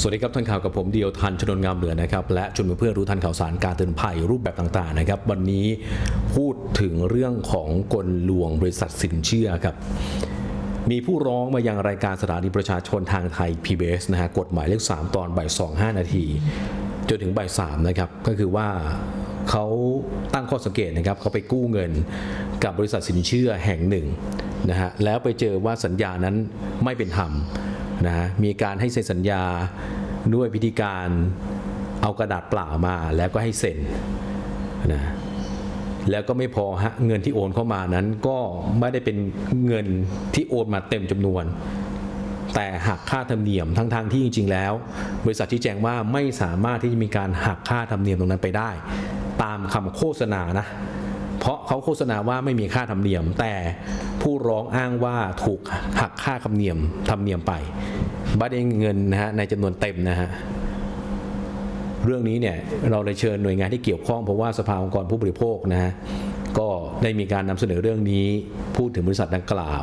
สวัสดีครับท่านข่าวกับผมเดียวทันชนนงามเหลือนะครับและชวนเพื่อนรู้ทันข่าวสารการเตือนภัยรูปแบบต่างๆนะครับ วันนี้พูดถึงเรื่องของกลลวงบริษัทสินเชื่อครับมีผู้ร้องมายังรายการสถานีประชาชนทางไทย PBS นะฮะกฎหมายเลข 3 ตอนบ่าย2 5 นาที จนถึงบ่าย3นะครับ ก็คือว่าเขาตั้งข้อสังเกตนะครับเขาไปกู้เงินกับบริษัทสินเชื่อแห่งหนึ่งนะฮะแล้วไปเจอว่าสัญญานั้นไม่เป็นธรรม นะมีการให้เซ็นสัญญาด้วยพิธีการเอากระดาษเปล่ามาแล้วก็ให้เซ็นนะแล้วก็ไม่พอฮะเงินที่โอนเข้ามานั้นก็ไม่ได้เป็นเงินที่โอนมาเต็มจำนวน แต่หักค่าธรรมเนียมทั้งทางๆที่จริง ๆ แล้ว บริษัทที่แจ้งว่าไม่สามารถที่จะมีการหักค่าธรรมเนียมตรงนั้นไปได้ ตามคำโฆษณานะ เพราะเขาโฆษณาว่าไม่มีค่าธรรมเนียม แต่ผู้ร้องอ้างว่าถูกหักค่าธรรมเนียมธรรมเนียมไปบัตรเงินนะฮะในจำนวนเต็มนะฮะเรื่องนี้เนี่ยเราเลยเชิญหน่วยงานที่เกี่ยวข้องเพราะว่าสภาองค์กรผู้บริโภคนะฮะก็ได้มีการนำเสนอเรื่องนี้พูดถึงบริษัทดังกล่าว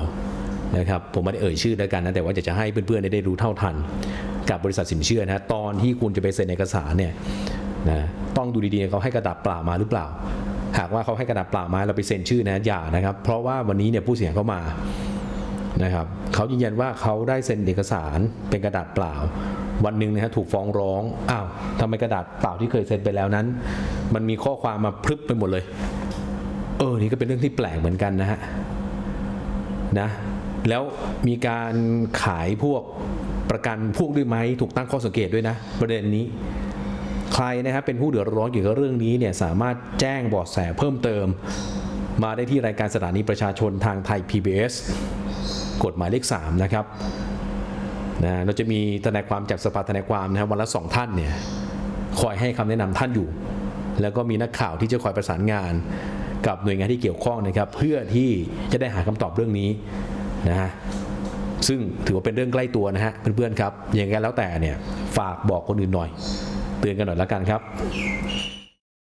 นะครับผมไม่ได้เอ่ยชื่อแล้วกันนะแต่ว่าจะจะให้เพื่อนๆได้รู้เท่าทัน กับบริษัทสินเชื่อนะฮะตอนที่คุณจะไปเซ็นเอกสารเนี่ยนะต้องดูดีๆเขาให้กระดาษเปล่ามาหรือเปล่า หากว่าเขาให้กระดาษเปล่ามาเราไปเซ็นชื่อนะอย่านะครับ เพราะว่าวันนี้เนี่ยผู้เสียหายเขามานะครับเขายืนยันว่าเขาได้เซ็นเอกสารเป็นกระดาษเปล่า วันหนึ่งนะฮะถูกฟ้องร้องอ้าวทำไมกระดาษเปล่าที่เคยเซ็นไปแล้วนั้น มันมีข้อความมาพรึบไปหมดเลย เออนี่ก็เป็นเรื่องที่แปลกเหมือนกันนะฮะนะแล้วมีการขายพวกประกันพวกด้วยไหมถูกตั้งข้อสังเกตด้วยนะ ประเด็นนี้ ใครนะครับเป็นผู้เดือดร้อนเกี่ยวกับเรื่องนี้เนี่ยสามารถแจ้งเบาะแสเพิ่มเติม มาได้ที่รายการสถานีประชาชนทางไทย PBS กฎหมายเลข 3 นะครับนะเราจะมีทนายความจากสภาทนายความนะครับวันละสองท่านเนี่ยคอยให้คำแนะนำท่านอยู่ แล้วก็มีนักข่าวที่จะคอยประสานงาน กับหน่วยงานที่เกี่ยวข้องนะครับ เพื่อที่จะได้หาคำตอบเรื่องนี้นะฮะซึ่งถือว่าเป็นเรื่องใกล้ตัวนะฮะเพื่อนๆครับอย่างไรแล้วแต่เนี่ยฝากบอกคนอื่นหน่อย เตือนกันหน่อยแล้วกันครับ